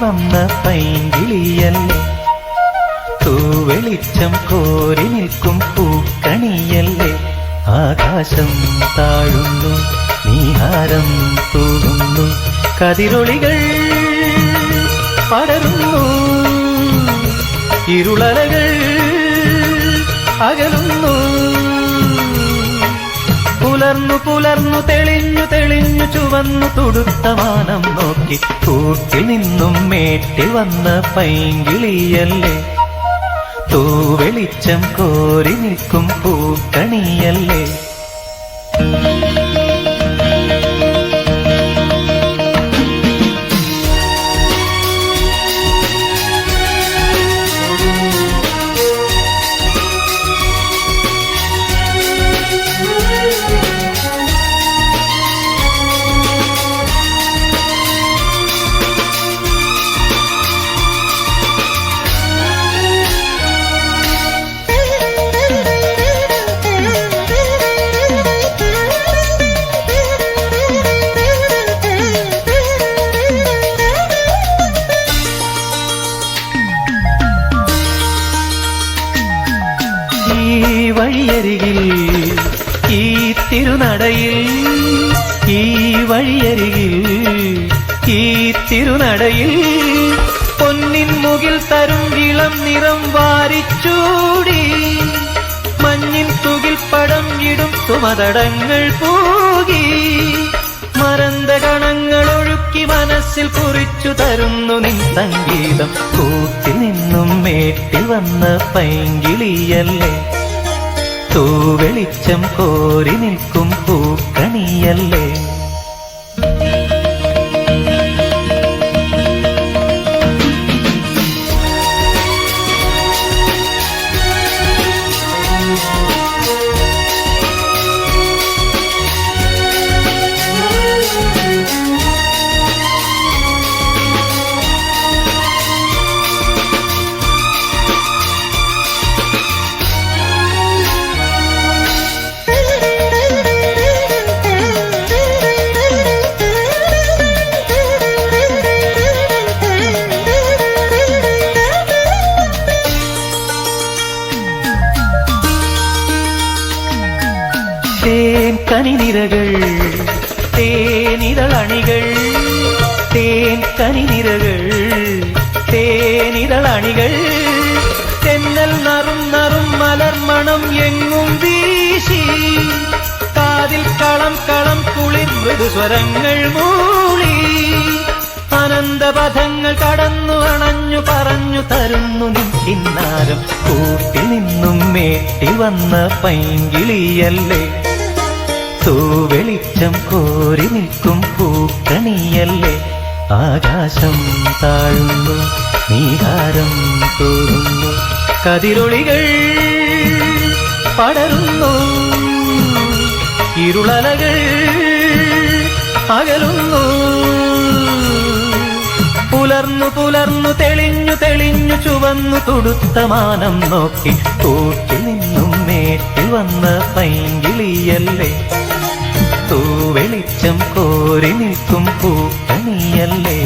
വന്ന പൈങ്കിളിയല്ലേ തൂവെളിച്ചം കോരി നിൽക്കും പൂക്കണിയല്ലേ. ആകാശം താഴുന്നു നീഹാരം തൂകുന്നു. കതിരൊളികൾ പടരുന്നു ഇരുളലകൾ അകലുന്നു. പുലർന്നു പുലർന്നു തെളിഞ്ഞു തെളിഞ്ഞു ചുവന്നു തുടുത്ത വാനം നോക്കി. കൂട്ടിൽ നിന്നും മേട്ടിൽ വന്ന പൈങ്കിളിയല്ലേ? തൂവെളിച്ചം കോരി നിൽക്കും പൂക്കണിയല്ലേ? വഴിയരികിൽ ഈ തിരുനടയിൽ ഈ വഴിയരികിൽ ഈ തിരുനടയിൽ പൊന്നിൻ മുകിൽ തരും ഇളം നിറം വാരിച്ചൂടി. മഞ്ഞിൻ തുകിൽ പടം ഇടും സുമതടങ്ങൾ പോകി. മറന്ത ഒഴുക്കി മനസ്സിൽ കുറിച്ചു തരുന്നു നിൻ സംഗീതം. കൂട്ടിൽ നിന്നും മേട്ടിൽ വന്ന പൈങ്കിളിയല്ലേ? തൂവെളിച്ചം കോരി നിൽക്കും പൂക്കണിയല്ലേ? തേൻ കനിനിരകൾ തേനിതളണികൾ തേൻ കനിനിരകൾ തേനിതളണികൾ തെന്നൽ നറും നറും മലർമണം എങ്ങും വീശി കാതിൽ കളം കളം കുളിർ മൃദുസ്വരങ്ങൾ മൂളി. അനന്തപഥങ്ങൾ കടന്നു അണഞ്ഞു പറഞ്ഞു തരുന്നു നിന്നാരം കൂട്ടി നിന്നും മേട്ടി വന്ന പൈങ്കിളിയല്ലേ? തൂവെളിച്ചം കോരി നിൽക്കും പൂക്കണിയല്ലേ? ആകാശം താഴുന്നു നീഹാരം തോന്നുന്നു. കതിരൊളികൾ പടരുന്നു ഇരുളലകൾ അകലുന്നു. പുലർന്നു പുലർന്നു തെളിഞ്ഞു തെളിഞ്ഞു ചുവന്നു തുടുത്ത മാനം നോക്കി കൂട്ടിൽ നിന്നും മേറ്റി വന്ന പൈങ്കിളിയല്ലേ? തൂവെളിച്ചം കോരി നിൽക്കും പൂക്കണിയല്ലേ